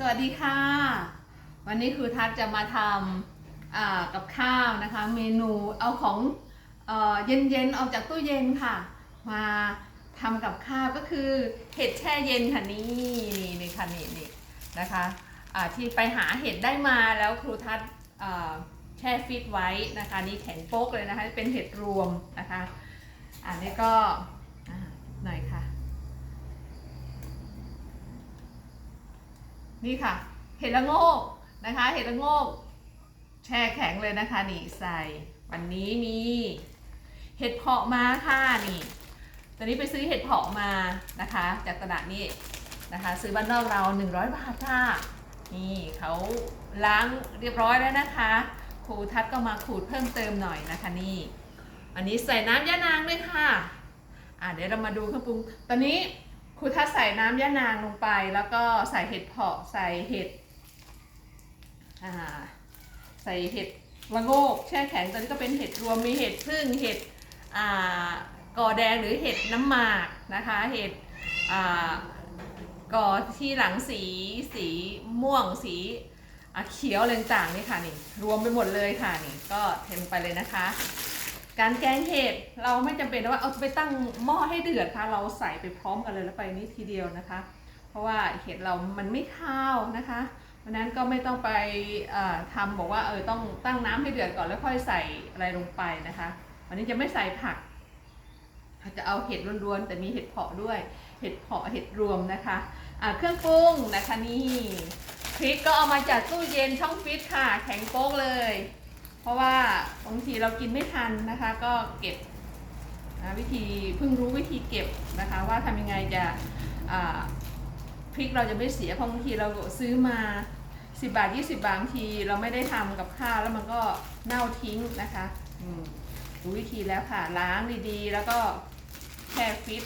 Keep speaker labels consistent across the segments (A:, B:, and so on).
A: สวัสดีค่ะ วันนี้ครูทัศน์จะมาทำกับข้าวนะคะ เมนูเอาของเอ่อเย็นๆออกจากตู้เย็นค่ะ มาทำกับข้าวก็คือเห็ดแช่เย็นค่ะนี่นี่นี่ค่ะนี่นี่นะคะที่ไปหาเห็ดได้มาแล้วครูทัศน์แช่ฟิตไว้นะคะ นี่แข็งโป๊กเลยนะคะ เป็นเห็ดรวมนะคะ อันนี้ก็หน่อยค่ะ นี่ค่ะ เห็ดละโงกนะคะ เห็ดละโงก แช่แข็งเลยนะคะนี่ใส่ วันนี้มีเห็ดเพาะมาค่ะนี่ตอนนี้ไปซื้อเห็ดเพาะมานะคะ จากตลาดนี่นะคะ ซื้อบ้านนอกเรา 100 บาทค่ะนี่เขาล้างเรียบร้อยแล้วนะคะครูทัศก็มาขูดเพิ่มเติมหน่อยนะคะนี่ อันนี้ใส่น้ำยะนางด้วยค่ะ อ่าเดี๋ยวเรามาดูเครื่องปรุง ตอนนี้ ครูทัศน์ใส่น้ำยะนางลงไป แล้วก็ใส่เห็ดเพาะใส่เห็ดใส่เห็ดละโงกแช่แข็งตอนนี้ก็เป็นเห็ดรวมมีเห็ดพึ่งเห็ดอ่ากอแดงหรือเห็ดน้ำหมากนะคะ เห็ดอ่ากอที่หลังสีสีม่วงสีเขียวอะไรต่างๆนี่ค่ะนี่รวมไปหมดเลยค่ะนี่ก็เทมไปเลยนะคะ การแกงเห็ดเราไม่จำเป็นว่าเอาไปตั้งหม้อให้เดือดค่ะ เราใส่ไปพร้อมกันเลยแล้วไปนี่ทีเดียวนะคะ เพราะว่าเห็ดเรามันไม่ข้าวนะคะเพราะนั้นก็ไม่ต้องไปเอ่อทำบอกว่าเออต้องตั้งน้ำให้เดือดก่อนแล้วค่อยใส่อะไรลงไปนะคะวันนี้จะไม่ใส่ผักจะเอาเห็ดล้วนๆแต่มีเห็ดเพาะด้วย เห็ดเพาะเห็ดรวมนะคะเครื่องปรุงนะคะนี่พริกก็เอามาจากตู้เย็นช่องฟิตค่ะ แข็งโป๊กเลย ราะว่าบางทีเรากินไม่ทันนะคะ ก็เก็บนะวิธีเพิ่งรู้วิธีเก็บนะคะ ว่าทำยังไงจะพริกเราจะไม่เสียเพราะบางทีเราซื้อมา10บาท20บาทบางทีเราไม่ได้ทำกับข้าวแล้วมันก็เน่าทิ้งนะคะรู้วิธีแล้วค่ะล้างดีๆ แล้วก็แช่ฟิต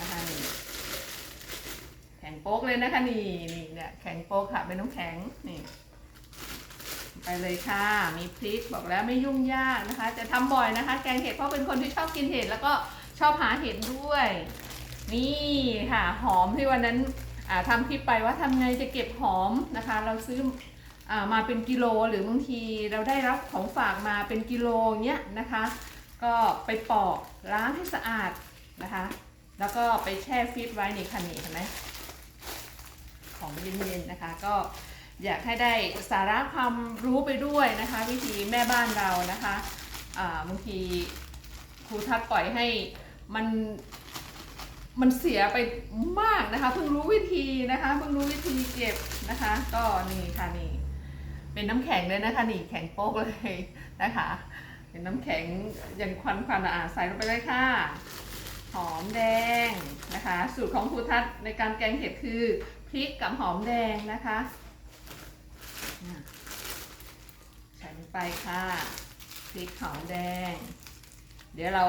A: นะคะนี่แข็งโป๊กเลยนะคะนี่นี่เนี่ยแข็งโป๊กค่ะเป็นน้ำแข็งนี่ ไปเลยค่ะ มีพริกบอกแล้วไม่ยุ่งยากนะคะ จะทำบ่อยนะคะ แกงเห็ดเพราะเป็นคนที่ชอบกินเห็ดแล้วก็ชอบหาเห็ดด้วย นี่ค่ะ หอมที่วันนั้นอ่าทำคลิปไปว่าทำไงจะเก็บหอมนะคะ เราซื้ออมาเป็นกิโลหรือบางทีเราได้รับของฝากมาเป็นกิโลเนี้ยนะคะ ก็ไปปอกล้างให้สะอาดนะคะ แล้วก็ไปแช่ฟรีซไว้ในคันนี้เห็นไหมของเย็นๆนะคะ ก็ อยากให้ได้สาระความรู้ไปด้วยนะคะ วิธีแม่บ้านเรานะคะบางทีครูทัดปล่อยให้มันมันเสียไปมากนะคะเพิ่งรู้วิธีนะคะเพิ่งรู้วิธีเก็บนะคะ ก็นี่ค่ะนี่เป็นน้ำแข็งเลยนะคะนี่แข็งโป๊กเลยนะคะ เป็นน้ำแข็งย่างควันควันอะใส่ลงไปเลยค่ะหอมแดงนะคะ สูตรของครูทัศในการแกงเห็ดคือพริกกับหอมแดงนะคะ ใส่ลงไปค่ะพริกหอมแดง เดี๋ยวเรา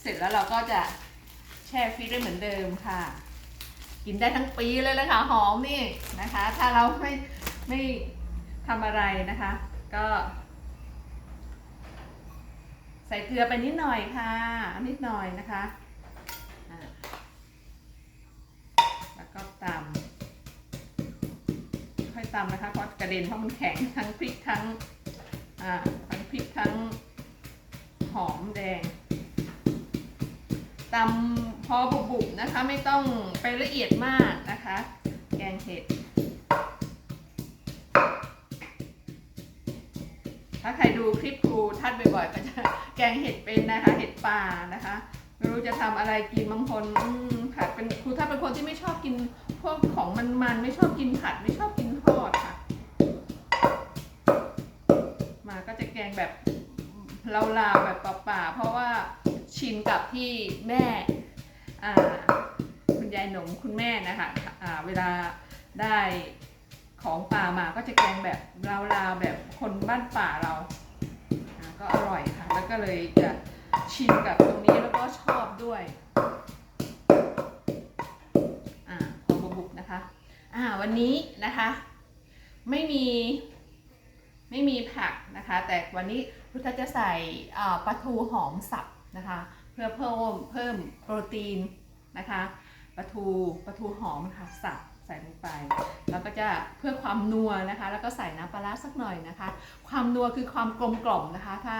A: เสร็จแล้วเราก็จะแช่ฟรีซได้เหมือนเดิมค่ะ กินได้ทั้งปีเลยเลยค่ะหอมนี่นะคะ ถ้าเราไม่ไม่ทำอะไรนะคะ ก็ ใส่เกลือไปนิดหน่อยค่ะนิดหน่อยนะคะำค่ตำนะคะเพราะกระเด็นเพราะมันแข็งทั้งพริกทั้งอ่าทั้งพริกทั้งหอมแดงตำพอบุบๆนะคะ ไม่ต้องไปละเอียดมากนะคะ แกงเห็ดถ้าใครดูคลิปครูทัดบ่อยๆก็จะแกงเห็ดเป็นนะคะ เห็ดป่านะคะไม่รู้จะทำอะไรกินบางคนผัดเป็นครูทัดเป็นคนที่ไม่ชอบกินพวกของมันๆไม่ชอบกินผัดไม่ชอบกิน แกงแบบลาวๆแบบป่าๆเพราะว่าชินกับที่แม่คุณยายหนมคุณแม่นะคะอ่าเวลาได้ของป่ามาก็จะแกงแบบลาวๆแบบคนบ้านป่าเราก็อร่อยค่ะ แล้วก็เลยจะชินกับตรงนี้แล้วก็ชอบด้วยอ่าขอบุบนะคะอ่าวันนี้นะคะ ไม่มี ไม่มีผักนะคะ แต่วันนี้พุทธจะใส่ปลาทูหอมสับนะคะ เพื่อเพิ่มเพิ่มโปรตีนนะคะปลาทูปลาทูหอมค่ะสับใส่ลงไป แล้วก็จะเพื่อความนัวนะคะ แล้วก็ใส่น้ำปลาสักหน่อยนะคะ ความนัวคือความกลมกล่อมนะคะ ถ้า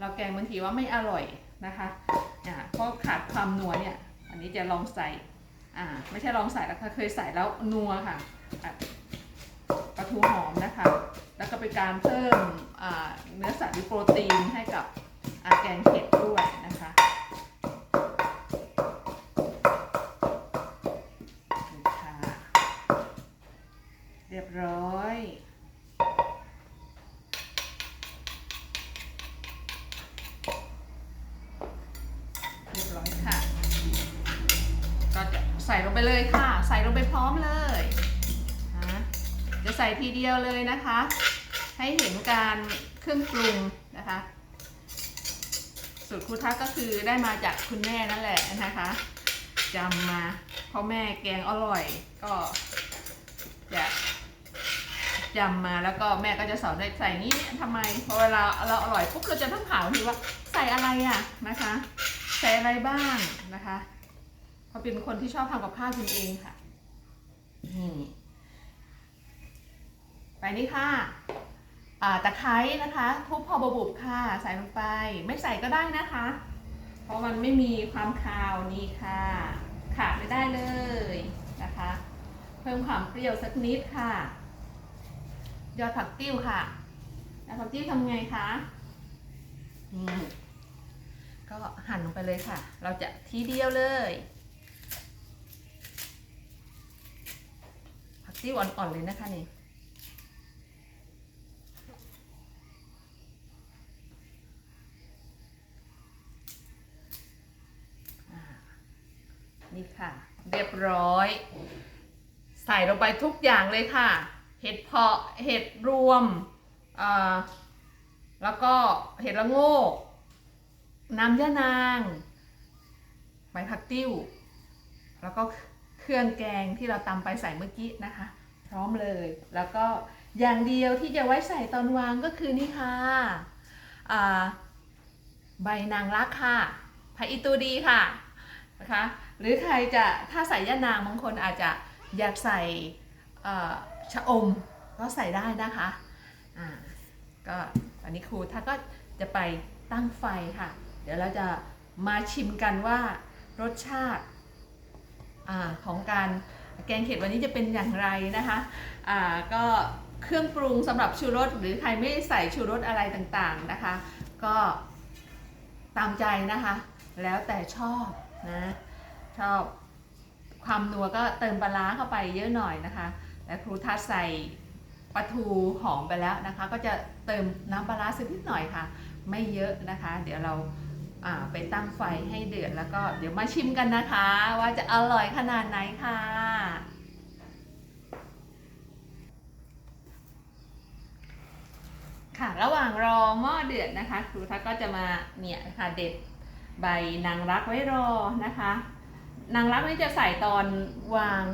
A: เราแกงบางทีว่าไม่อร่อยนะคะอ่าเพราะขาดความนัวเนี่ยอันนี้จะลองใส่อ่าไม่ใช่ลองใส่แล้วค่ะเคยใส่แล้วนัวค่ะ ปลาทูหอมนะคะ แล้วก็เป็นการเพิ่มเนื้อสัตว์หรือโปรตีนให้กับแกงเผ็ดด้วยนะคะเรียบร้อย เรียบร้อยค่ะ ก็จะใส่ลงไปเลยค่ะ ใส่ลงไปพร้อมเลยนะจะ ใส่ทีเดียวเลยนะคะ ให้เห็นการเครื่องปรุงนะคะ สูตรครูทักก็คือได้มาจากคุณแม่นั่นแหละนะคะจำมาเพราะแม่แกงอร่อยก็จะจำมาแล้วก็แม่ก็จะสอนได้ใส่นี้ทำไมพอเวลาเราอร่อยปุ๊บเราจะต้องถามทีว่าใส่อะไรอะนะคะ ใส่อะไรบ้างนะคะเพราะเป็นคนที่ชอบทำกับข้าวกินเองค่ะนี่ ไปนี่ค่ะตะไคร้นะคะ ทุบพอบุบค่ะ ใส่ลงไป ไม่ใส่ก็ได้นะคะ เพราะมันไม่มีความคาวนี่ค่ะ ขาดไม่ได้เลยนะคะ เพิ่มความเปรี้ยวสักนิดค่ะ ยอดผักติ้วค่ะยอดผักติ้วทำไงคะนี่ก็หั่นลงไปเลยค่ะ เราจะทีเดียวเลย ผักติ้วอ่อนๆเลยนะคะนี่ นี่ค่ะ เรียบร้อย ใส่ลงไปทุกอย่างเลยค่ะ เห็ดเพาะเห็ดรวมแล้วก็เห็ดละโงกน้ำยะนางใบผักติ้ว แล้วก็เครื่องแกงที่เราตำไปใส่เมื่อกี้นะคะ พร้อมเลย แล้วก็อย่างเดียวที่จะไว้ใส่ตอนวางก็คือนี่ค่ะใบนางรักค่ะผักอีตูดีค่ะ นะคะ หรือใครจะถ้าใส่ยะนางบางคนอาจจะอยากใส่ชะอมก็ใส่ได้นะคะอ่าก็อันนี้ครูถ้าก็จะไปตั้งไฟค่ะ เดี๋ยวเราจะมาชิมกันว่ารสชาติอาของการแกงเผ็ดวันนี้จะเป็นอย่างไรนะคะอ่าก็เครื่องปรุงสำหรับชูรสหรือใครไม่ใส่ชูรสอะไรต่างๆนะคะ ก็ตามใจนะคะ แล้วแต่ชอบนะชอบความนัวก็เติมปลาร้าเข้าไปเยอะหน่อยนะคะและครูทัศน์ใส่ปลาทูหอมไปแล้วนะคะ ก็จะเติมน้ำปลาร้าสักนิดหน่อยค่ะ ไม่เยอะนะคะ เดี๋ยวเราอ่าไปตั้งไฟให้เดือดแล้วก็เดี๋ยวมาชิมกันนะคะ ว่าจะอร่อยขนาดไหนค่ะ ค่ะระหว่างรอหม้อเดือดนะคะ ครูทักก็จะมาเนี่ยค่ะเด็ด ใบนางรักไว้รอนะคะ นางรักนี่จะใส่ตอนวาง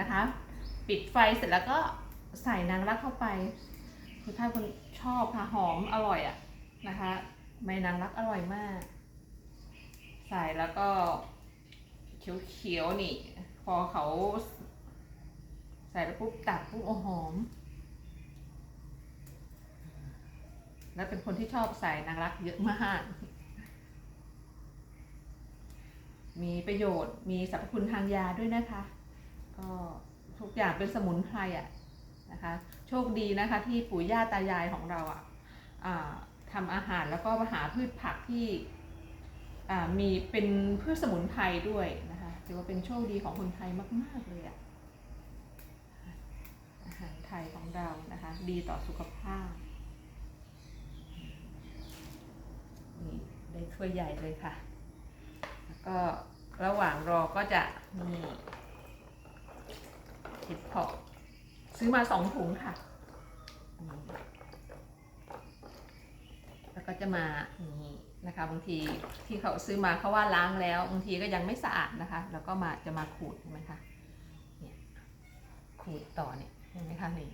A: นะคะ ปิดไฟเสร็จแล้วก็ใส่นางรักเข้าไปคือถ้าคนชอบค่ะหอมอร่อยอะนะคะใบนางรักอร่อยมาก ใส่แล้วก็เขียวๆนี่ พอเขาใส่แล้วปุ๊บตัดปุ๊บโอ้หอม แล้วเป็นคนที่ชอบใส่นางรักเยอะมาก มีประโยชน์ มีสรรพคุณทางยาด้วยนะคะ ก็ทุกอย่างเป็นสมุนไพรอะนะคะ โชคดีนะคะที่ปู่ย่าตายายของเราอะอ่าทำอาหารแล้วก็หาพืชผักที่มีเป็นพืชสมุนไพรด้วยนะคะถือว่าเป็นโชคดีของคนไทยมาก ๆ เลยอะอาหารไทยของเรานะคะ ดีต่อสุขภาพนี่ได้ถ้วยใหญ่เลยค่ะ ก็ระหว่างรอก็จะมีเห็ดเพาะซื้อมาสองถุงค่ะ แล้วก็จะมานี่นะคะ บางทีที่เขาซื้อมาเขาว่าล้างแล้ว บางทีก็ยังไม่สะอาดนะคะ แล้วก็มาจะมาขูดเห็นไหมคะเนี่ยขูดต่อเนี่ยเห็นไหมคะนี่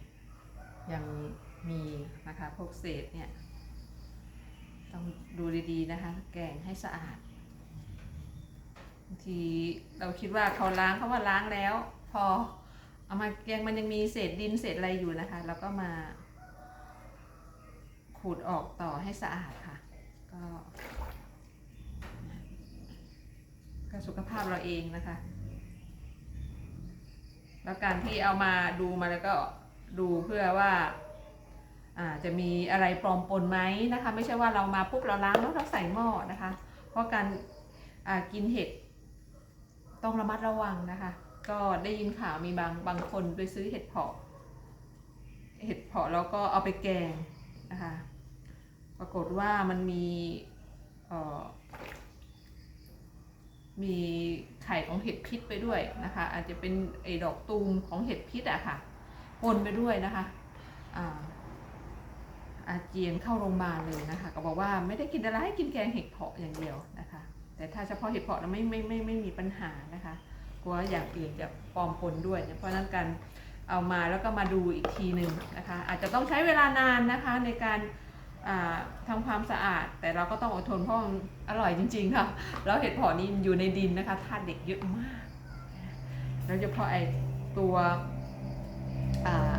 A: ยังมีนะคะพวกเศษเนี่ย ต้องดูดีๆนะคะ แกงให้สะอาด ทีเราคิดว่าเขาล้างเขาว่าล้างแล้ว พอเอามาแกงมันยังมีเศษดินเศษอะไรอยู่นะคะ แล้วก็มา ขูดออกต่อให้สะอาดค่ะ ก็ก็สุขภาพเราเองนะคะ แล้วการที่เอามาดูมาแล้วก็ดูเพื่อว่าอาจะมีอะไรปลอมปนไหมนะคะ ไม่ใช่ว่าเรามาปุ๊บเราล้างแล้วเราใส่หม้อนะคะ เพราะการกินเห็ด ต้องระมัดระวังนะคะ ก็ได้ยินข่าวมีบางบางคนไปซื้อเห็ดเผาะ เห็ดเผาะแล้วก็เอาไปแกงนะคะ ปรากฏว่ามันมีมีไข่ของเห็ดพิษไปด้วยนะคะ อาจจะเป็นไอ้ดอกตูมของเห็ดพิษอะค่ะปนไปด้วยนะคะอ่าอาเจียนเข้าโรงพยาบาลเลยนะคะ ก็บอกว่าไม่ได้กินอะไรให้กินแกงเห็ดเผาะอย่างเดียวนะคะ แต่ถ้าเฉพาะเห็ดเผาะเราไม่ไม่ไม่ไม่มีปัญหานะคะกลัวอย่างอื่นจะปลอมปนด้วย เพราะนั้นการเอามาแล้วก็มาดูอีกทีหนึ่งนะคะ อาจจะต้องใช้เวลานานนะคะในการอ่าทำความสะอาด แต่เราก็ต้องอดทนเพราะมันอร่อยจริง ๆ ค่ะ แล้วเห็ดเผาะนี่อยู่ในดินนะคะธาตุเหล็กเยอะมากแล้วเฉพาะไอตัวอ่า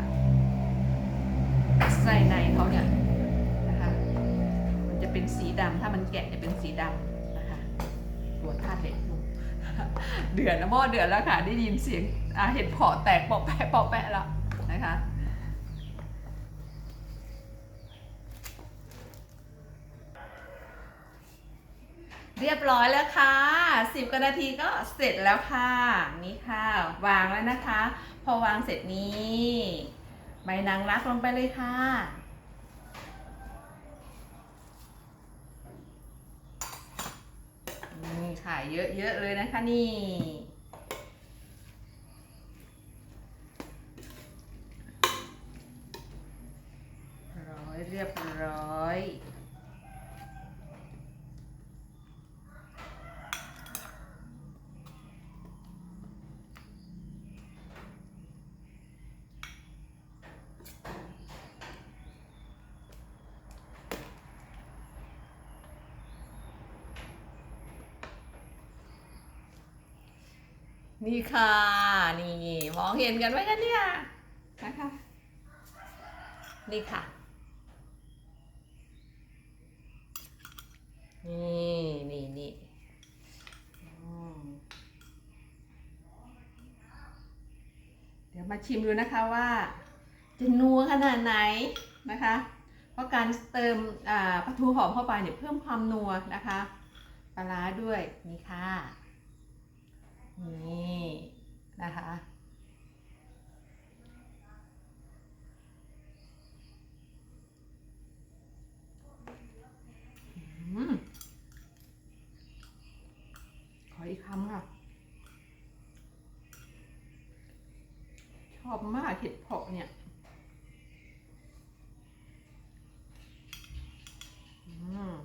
A: ไส้ในเขาเนี่ยนะคะ มันจะเป็นสีดำถ้ามันแกะจะเป็นสีดำ เดือดแล้วหม้อเดือดแล้วค่ะ ได้ยินเสียงเห็ดเผาะแตกปอกแปะปอกแปะแล้วนะคะเรียบร้อยแล้วค่ะสิบกว่านาทีก็เสร็จแล้วค่ะ นี่ค่ะ วางแล้วนะคะ พอวางเสร็จนี้ ใบนางรักลงไปเลยค่ะ ขายเยอะๆเลยนะคะนี่ ร้อยเรียบร้อย นี่ค่ะ นี่ มองเห็นกันไหมกันเนี่ยนะคะนี่ค่ะ นี่นี่นี่เดี๋ยวมาชิมดูนะคะว่า จะนัวขนาดไหนนะคะ เพราะการเติมอ่าปลาทูหอมเข้าไปเนี่ยเพิ่มความนัวนะคะ ปลาร้าด้วยนี่ค่ะ นี่นะคะอขออีกคำค่ะ ชอบมากเห็ดเผาะเนี่ยอ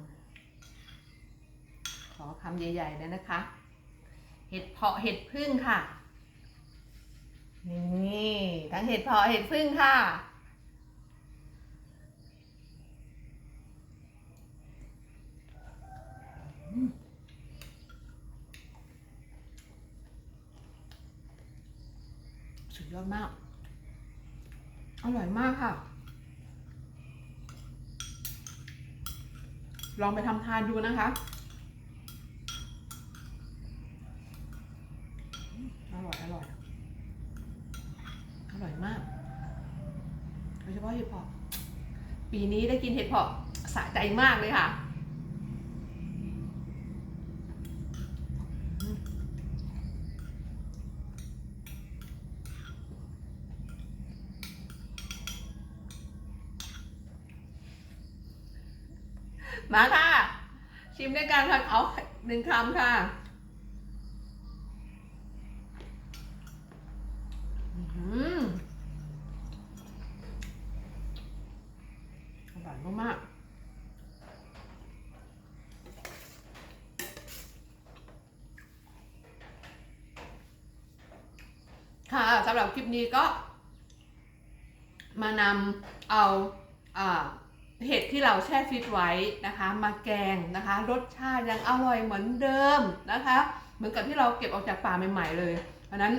A: ขอคำใหญ่ ๆ เลยนะคะ เห็ดเพาะเห็ดพึ่งค่ะ นี่ทั้งเห็ดเพาะเห็ดพึ่งค่ะ สุดยอดมาก อร่อยมากค่ะ ลองไปทำทานดูนะคะ ร่อยอร่อยอร่อยมากโดยเฉพาะเห็ดเผาะปีนี้ได้กินเห็ดเผาะสะใจมากเลยค่ะมมาค่ะ ชิมด้วยกันค่ะเอาหนึ่งคำค่ะ อร่อยมากๆค่ะสำหรับคลิปนี้ก็ มานำเอาอเห็ดที่เราแช่ฟรีซไว้นะคะ มาแกงนะคะ รสชาติยังอร่อยเหมือนเดิมนะคะ เหมือนกับที่เราเก็บออกจากป่าใหม่ ๆ เลยเพราะนั้น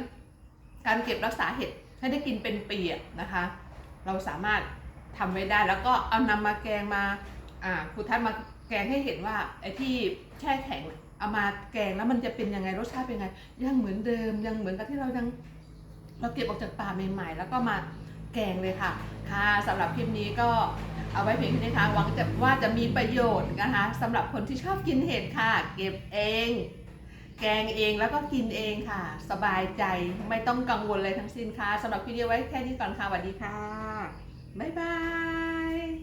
A: การเก็บรักษาเห็ดให้ได้กินเป็นปีนะคะ เราสามารถทำไว้ได้แล้วก็เอานำมาแกงมาอ่าครูทัศน์มาแกงให้เห็นว่าไอ้ที่แช่แข็งเอามาแกงแล้วมันจะเป็นยังไงรสชาติเป็นยังไงยังเหมือนเดิมยังเหมือนกับที่เรายังเราเก็บออกจากป่าใหม่ๆ แล้วก็มาแกงเลยค่ะ ค่ะสำหรับคลิปนี้ก็เอาไว้เพียงเท่านี้ค่ะหวังจะว่าจะมีประโยชน์นะคะสำหรับคนที่ชอบกินเห็ดค่ะ เก็บเอง แกงเองแล้วก็กินเองค่ะ สบายใจไม่ต้องกังวลเลยทั้งสิ้นค่ะสำหรับคลิปนี้ไว้แค่นี้ก่อนค่ะสวัสดีค่ะ บ๊ายบาย